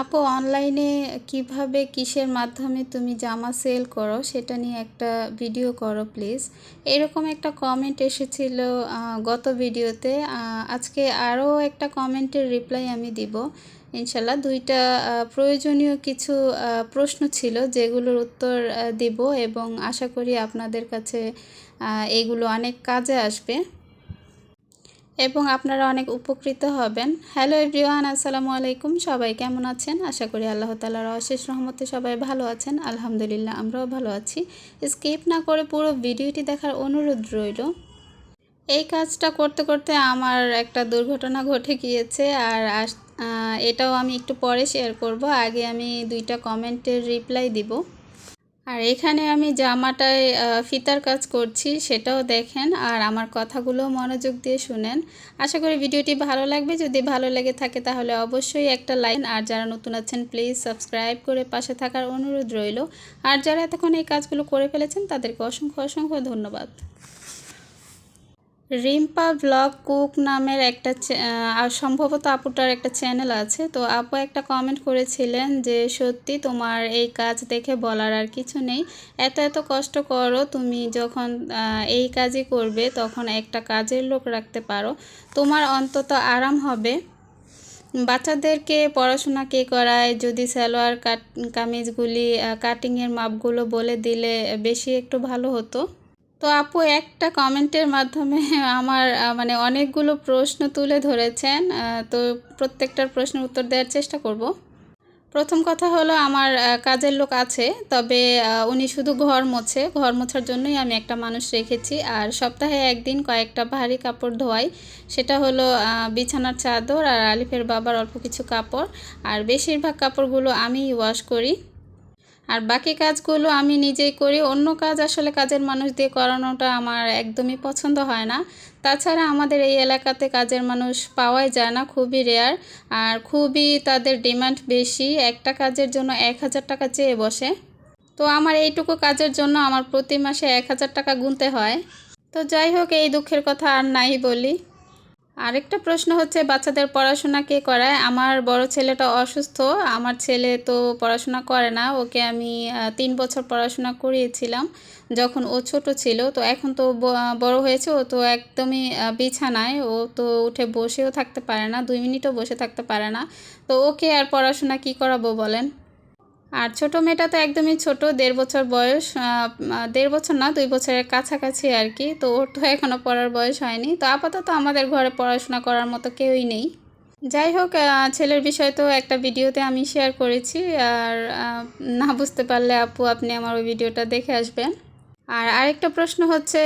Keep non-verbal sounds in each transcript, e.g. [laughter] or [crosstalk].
আপু অনলাইনে কীভাবে, কিসের মাধ্যমে তুমি জামা সেল করো সেটা নিয়ে একটা ভিডিও করো প্লিজ এরকম একটা কমেন্ট এসেছিল গত ভিডিওতে আজকে আরও একটা কমেন্টের রিপ্লাই আমি দিব। ইনশাল্লাহ দুইটা প্রয়োজনীয় কিছু প্রশ্ন ছিল যেগুলোর উত্তর দিব এবং আশা করি আপনাদের কাছে এগুলো অনেক কাজে আসবে। এবং আপনারা অনেক উপকৃত হবেন। হ্যালো এভরিওয়ান আসসালামু আলাইকুম। সবাই কেমন আছেন? আশা করি আল্লাহ তালার অশেষ রহমতে সবাই ভালো আছেন। আলহামদুলিল্লাহ, আমরাও ভালো আছি। স্কিপ না করে পুরো ভিডিওটি দেখার অনুরোধ রইল। এই কাজটা করতে করতে আমার একটা দুর্ঘটনা ঘটে গিয়েছে আর এটাও আমি একটু পরে শেয়ার করব। আগে আমি দুইটা কমেন্টের রিপ্লাই দিব। আর এখানে আমি জামাটায় ফিতার কাজ করছি, সেটাও দেখেন। আর আমার কথাগুলো মনোযোগ দিয়ে শুনেন। আশা করি ভিডিওটি ভালো লাগবে। যদি ভালো লেগে থাকে তাহলে অবশ্যই একটা লাইন আর যারা নতুন আছেন, প্লিজ সাবস্ক্রাইব করে পাশে থাকার অনুরোধ রইল। আর যারা এতক্ষণ এই কাজগুলো করে ফেলেছেন, তাদেরকে অসংখ্য অসংখ্য ধন্যবাদ। রিম্পা ব্লগ কুক নামের একটা সম্ভবত আপুটার একটা চ্যানেল আছে। তো আপু একটা কমেন্ট করেছিলেন যে, সত্যি তোমার এই কাজ দেখে বলার আর কিছু নেই। এত এত কষ্ট করো, তুমি যখন এই কাজই করবে, তখন একটা কাজের লোক রাখতে পারো। তোমার অন্তত আরাম হবে। বাচ্চাদেরকে পড়াশোনা কে করায়? যদি সালোয়ার কাট, কামিজগুলি কাটিংয়ের মাপগুলো বলে দিলে বেশি একটু ভালো হতো। তো আপু, একটা কমেন্টের মাধ্যমে [laughs] আমার মানে অনেকগুলো প্রশ্ন তুলে ধরেছেন। তো প্রত্যেকটার প্রশ্নের উত্তর দেওয়ার চেষ্টা করব। প্রথম কথা হলো, আমার কাজের লোক আছে, তবে উনি শুধু ঘর মোছে। ঘর মোছার জন্যই আমি একটা মানুষ রেখেছি। আর সপ্তাহে একদিন কয়েকটা ভারী কাপড় ধোয়াই। সেটা হলো বিছানার চাদর আর আলিফের বাবার অল্প কিছু কাপড়। আর বেশিরভাগ কাপড়গুলো আমি ওয়াশ করি। আর বাকি কাজগুলো আমি নিজেই করি। অন্য কাজ আসলে কাজের মানুষ দিয়ে করানোটা আমার একদমই পছন্দ হয় না। তাছাড়া আমাদের এই এলাকাতে কাজের মানুষ পাওয়াই যায় না, খুবই রেয়ার আর খুবই তাদের ডিমান্ড বেশি। একটা কাজের জন্য এক হাজার টাকা চেয়ে বসে। তো আমার এইটুকু কাজের জন্য আমার প্রতি মাসে এক হাজার টাকা গুনতে হয়। তো যাই হোক, এই দুঃখের কথা আর নাই বলি। আরেকটা প্রশ্ন হচ্ছে, বাচ্চাদের পড়াশোনা কে করায়? আমার বড় ছেলেটা অসুস্থ, আমার ছেলে তো পড়াশোনা করে না, ওকে আমি তিন বছর পড়াশোনা করিয়েছিলাম যখন ও ছোট ছিল। তো এখন তো বড় হয়েছে, ও তো একদমই বিছানায়, ও তো উঠে বসেও থাকতে পারে না, দুই মিনিটও বসে থাকতে পারে না। তো ওকে আর পড়াশোনা কি করাবো বলেন? আর ছোট মেয়েটা তো একদমই ছোট, দেড় বছর বয়স দেড় বছর না, দুই বছরের কাছাকাছি আর কি। তো ওর তো এখনও পড়ার বয়স হয়নি। তো আপাতত আমাদের ঘরে পড়াশোনা করার মতো কেউই নেই। যাই হোক ছেলের বিষয় তো একটা ভিডিওতে আমি শেয়ার করেছি। আর না বুঝতে পারলে আপু, আপনি আমার ওই ভিডিওটা দেখে আসবেন। আর আরেকটা প্রশ্ন হচ্ছে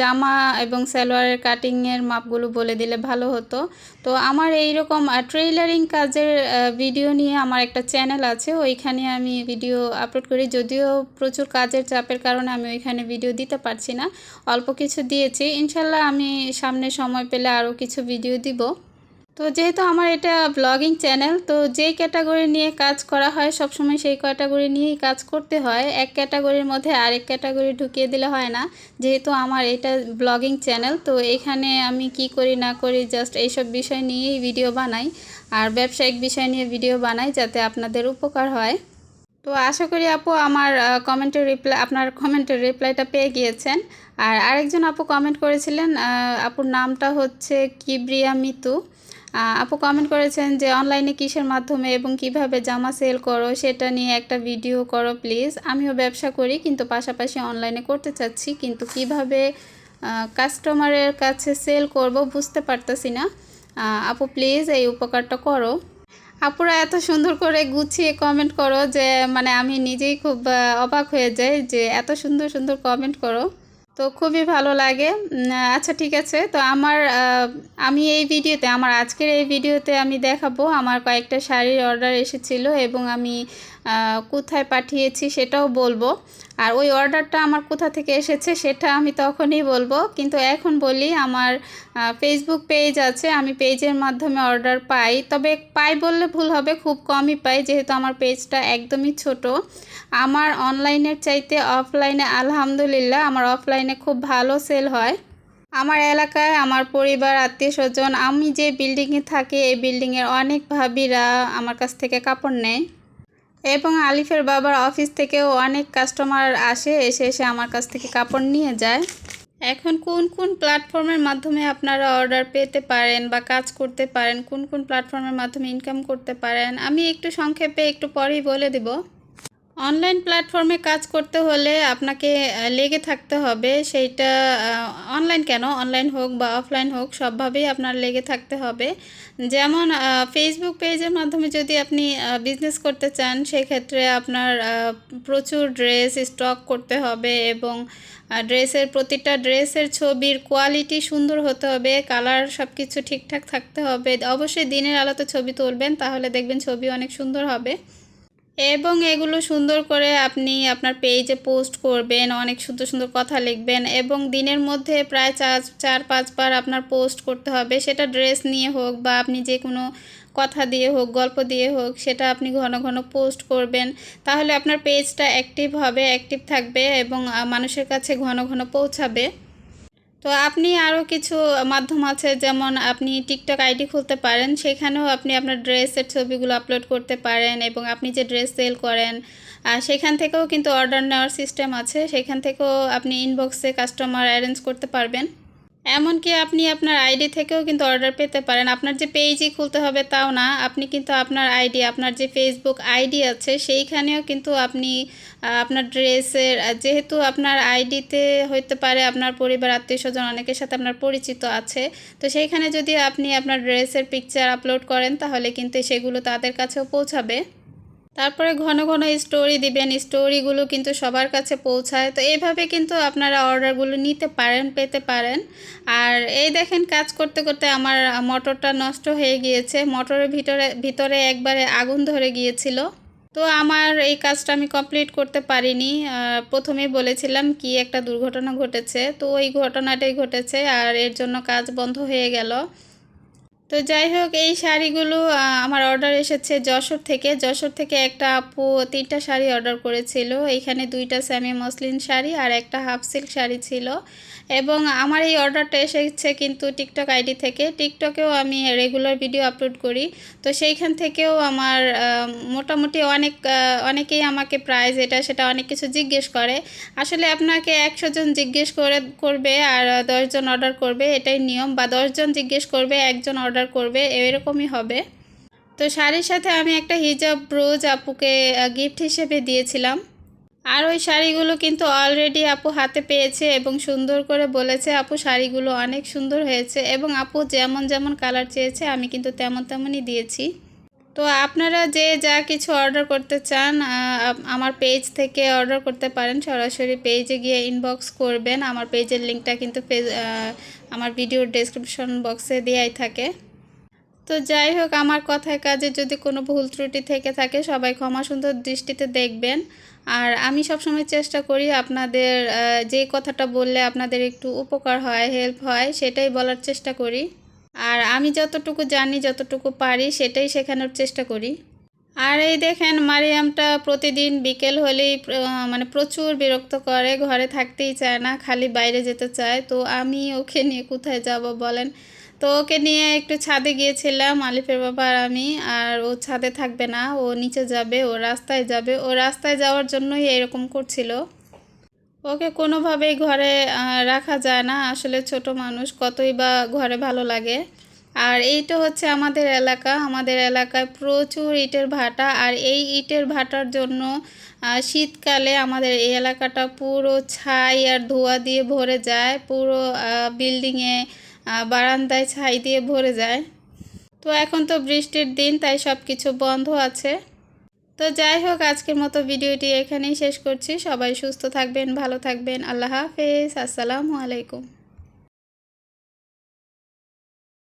জামা এবং সালোয়ারের কাটিংয়ের মাপগুলো বলে দিলে ভালো হতো। তো আমার এই রকম ট্রেইলারিং কাজের ভিডিও নিয়ে আমার একটা চ্যানেল আছে, ওইখানে আমি ভিডিও আপলোড করি। যদিও প্রচুর কাজের চাপের কারণে আমি ওইখানে ভিডিও দিতে পারছি না। অল্প কিছু দিয়েছি। ইনশাল্লাহ আমি সামনে সময় পেলে আরও কিছু ভিডিও দিব। তো যেহেতু আমার এটা ব্লগিং চ্যানেল তো যেই ক্যাটাগরি নিয়ে কাজ করা হয়, সবসময় সেই ক্যাটাগরি নিয়েই কাজ করতে হয়। এক ক্যাটাগরির মধ্যে আরেক ক্যাটাগরি ঢুকিয়ে দিলে হয় না। যেহেতু আমার এটা ব্লগিং চ্যানেল তো এখানে আমি কি করি না করি জাস্ট এইসব বিষয় নিয়েই ভিডিও বানাই। আর ব্যবসায়িক বিষয় নিয়ে ভিডিও বানাই যাতে আপনাদের উপকার হয়। তো আশা করি আপু আমার কমেন্টের রিপ্লাই আপনার কমেন্টের রিপ্লাইটা পেয়ে গিয়েছেন। আর আরেকজন আপু কমেন্ট করেছিলেন আপুর নামটা হচ্ছে কিব্রিয়া মিতু। আপু কমেন্ট করেছেন যে অনলাইনে কিসের মাধ্যমে এবং কীভাবে জামা সেল করো সেটা নিয়ে একটা ভিডিও করো প্লিজ আমিও ব্যবসা করি, কিন্তু পাশাপাশি অনলাইনে করতে চাচ্ছি, কিন্তু কীভাবে কাস্টমারের কাছে সেল করব বুঝতে পারতেছি না। আপু প্লিজ এই উপকারটা করো। আপুরা এত সুন্দর করে গুছিয়ে কমেন্ট করো যে মানে আমি নিজেই খুব অবাক হয়ে যাই যে এত সুন্দর সুন্দর কমেন্ট করো। তো খুবই ভালো লাগে। আচ্ছা ঠিক আছে। তো আমার আমি এই ভিডিওতে, আমার আজকের এই ভিডিওতে আমি দেখাবো আমার কয়েকটা শাড়ির অর্ডার এসেছিল এবং আমি কোথায় পাঠিয়েছি সেটাও বলব। আর ওই অর্ডারটা আমার কোথা থেকে এসেছে সেটা আমি তখনই বলব। কিন্তু এখন বলি, আমার ফেসবুক পেজ আছে, আমি পেজের মাধ্যমে অর্ডার পাই। তবে পাই বললে ভুল হবে, খুব কমই পাই, যেহেতু আমার পেজটা একদমই ছোট। আমার অনলাইনের চাইতে অফলাইনে আলহামদুলিল্লাহ, আমার অফলাইনে খুব ভালো সেল হয়। আমার এলাকায়, আমার পরিবার, আত্মীয় স্বজন, আমি যে বিল্ডিংয়ে থাকি, এই বিল্ডিংয়ের অনেক ভাবিরা আমার কাছ থেকে কাপড় নেয়। এবং আলিফের বাবার অফিস থেকেও অনেক কাস্টমার আসে, এসে এসে আমার কাছ থেকে কাপড় নিয়ে যায়। এখন কোন কোন প্ল্যাটফর্মের মাধ্যমে আপনারা অর্ডার পেতে পারেন বা কাজ করতে পারেন, কোন কোন প্ল্যাটফর্মের মাধ্যমে ইনকাম করতে পারেন, আমি একটু সংক্ষেপে একটু পরেই বলে দেব। অনলাইন প্ল্যাটফর্মে কাজ করতে হলে আপনাকে লেগে থাকতে হবে। সেইটা অনলাইন কেন? অনলাইন হোক বা অফলাইন হোক, সবভাবেই আপনার লেগে থাকতে হবে। যেমন ফেসবুক পেজের মাধ্যমে যদি আপনি বিজনেস করতে চান, সেক্ষেত্রে আপনার প্রচুর ড্রেস স্টক করতে হবে এবং ড্রেসের প্রতিটা ড্রেসের ছবির কোয়ালিটি সুন্দর হতে হবে কালার সব কিছু ঠিকঠাক থাকতে হবে। অবশ্যই দিনের আলোতে ছবি তুলবেন, তাহলে দেখবেন ছবি অনেক সুন্দর হবে। এবং এগুলো সুন্দর করে আপনি আপনার পেজে পোস্ট করবেন, অনেক সুন্দর সুন্দর কথা লিখবেন এবং দিনের মধ্যে প্রায় চার চার পাঁচবার আপনার পোস্ট করতে হবে। সেটা ড্রেস নিয়ে হোক বা আপনি যে কোনো কথা দিয়ে হোক, গল্প দিয়ে হোক, সেটা আপনি ঘন ঘন পোস্ট করবেন। তাহলে আপনার পেজটা অ্যাক্টিভ হবে অ্যাক্টিভ থাকবে এবং মানুষের কাছে ঘন ঘন পৌঁছাবে। তো আপনি আরও কিছু মাধ্যম আছে, যেমন আপনি টিকটক আইডি খুলতে পারেন, সেখানেও আপনি আপনার ড্রেসের ছবিগুলো আপলোড করতে পারেন এবং আপনি যে ড্রেস সেল করেন সেখান থেকেও কিন্তু অর্ডার নেওয়ার সিস্টেম আছে, সেখান থেকেও আপনি ইনবক্সে কাস্টমার অ্যারেঞ্জ করতে পারবেন। এমনকি আপনি আপনার আইডি থেকেও কিন্তু অর্ডার পেতে পারেন। আপনার যে পেজই খুলতে হবে তাও না, আপনি কিন্তু আপনার আইডি, আপনার যে ফেসবুক আইডি আছে সেইখানেও কিন্তু আপনি আপনার ড্রেসের যেহেতু আপনার আইডিতে হইতে পারে আপনার পরিবার, আত্মীয় স্বজন অনেকের সাথে আপনার পরিচিত আছে, তো সেইখানে যদি আপনি আপনার ড্রেসের পিকচার আপলোড করেন তাহলে কিন্তু সেগুলো তাদের কাছেও পৌঁছাবে। তারপরে ঘন ঘন স্টোরি দিবেন স্টোরিগুলো কিন্তু সবার কাছে পৌঁছায়। তো এইভাবে কিন্তু আপনারা অর্ডারগুলো নিতে পারেন পেতে পারেন। আর এই দেখেন কাজ করতে করতে আমার মোটরটা নষ্ট হয়ে গিয়েছে। মোটরের ভিতরে ভিতরে একবারে আগুন ধরে গিয়েছিল। তো আমার এই কাজটা আমি কমপ্লিট করতে পারিনি। আহ, প্রথমেই বলেছিলাম কি একটা দুর্ঘটনা ঘটেছে। তো ওই ঘটনাটাই ঘটেছে আর এর জন্য কাজ বন্ধ হয়ে গেল। তো যাই হোক, এই শাড়িগুলো আমার অর্ডার এসেছে যশোর থেকে। যশোর থেকে একটা আপু তিনটা শাড়ি অর্ডার করেছিল। এখানে দুইটা স্যামি মসলিন শাড়ি আর একটা হাফ সিল্ক শাড়ি ছিল। এবং আমার এই অর্ডারটা এসেছে কিন্তু টিকটক আইডি থেকে। টিকটকেও আমি রেগুলার ভিডিও আপলোড করি। তো সেইখান থেকেও আমার মোটামুটি অনেক অনেকেই আমাকে প্রাইস এটা, সেটা অনেক কিছু জিজ্ঞেস করে। আসলে আপনাকে একশো জন জিজ্ঞেস করে, করবে আর দশজন অর্ডার করবে, এটাই নিয়ম। বা দশজন জিজ্ঞেস করবে, একজন অর্ডার করবে, এরকমই হবে। তো শাড়ির সাথে আমি একটা হিজাব ব্রোজ আপুকে গিফট হিসেবে দিয়েছিলাম। আর ওই শাড়িগুলো কিন্তু অলরেডি আপু হাতে পেয়েছে এবং সুন্দর করে বলেছে, আপু, শাড়িগুলো অনেক সুন্দর হয়েছে এবং আপু যেমন যেমন কালার চেয়েছে, আমি কিন্তু তেমন তেমনই দিয়েছি। তো আপনারা যে যা কিছু অর্ডার করতে চান আমার পেজ থেকে অর্ডার করতে পারেন। সরাসরি পেজে গিয়ে ইনবক্স করবেন। আমার পেজের লিঙ্কটা কিন্তু আমার ভিডিওর ডেসক্রিপশন বক্সে দেওয়াই থাকে। তো যাই হোক, আমার কথায় কাজে যদি কোনো ভুল ত্রুটি থেকে থাকে, সবাই ক্ষমা সুন্দর দৃষ্টিতে দেখবেন। আর আমি সবসময় চেষ্টা করি আপনাদের যে কথাটা বললে আপনাদের একটু উপকার হয় হেল্প হয়, সেটাই বলার চেষ্টা করি। আর আমি যতটুকু জানি, যতটুকু পারি, সেটাই শেখানোর চেষ্টা করি। আর এই দেখেন, মারিয়ামটা প্রতিদিন বিকেল হলেই মানে প্রচুর বিরক্ত করে, ঘরে থাকতেই চায় না, খালি বাইরে যেতে চায়। তো আমি ওকে নিয়ে কোথায় যাব বলেন? তো ওকে নিয়ে একটু ছাদে গিয়েছিলাম, আলিফের বাবা আর আমি, আর ও ছাদে থাকবে না, ও নিচে যাবে, ও রাস্তায় যাবে। ও রাস্তায় যাওয়ার জন্যই এরকম করছিল। ওকে কোনোভাবেই ঘরে রাখা যায় না। আসলে ছোট মানুষ, কতই বা ঘরে ভালো লাগে। আর এইটা হচ্ছে আমাদের এলাকা। আমাদের এলাকায় প্রচুর ইটের ভাটা, আর এই ইটের ভাটার জন্য শীতকালে আমাদের এই এলাকাটা পুরো ছাই আর ধোঁয়া দিয়ে ভরে যায়। পুরো বিল্ডিংয়ে বারান্দায় ছাই দিয়ে ভরে যায়। তো এখন তো বৃষ্টির দিন, তাই সব কিছু বন্ধ আছে। তো যাই হোক, আজকের মতো ভিডিওটি এখানেই শেষ করছি। সবাই সুস্থ থাকবেন, ভালো থাকবেন। আল্লাহ হাফেজ। আসসালামু আলাইকুম।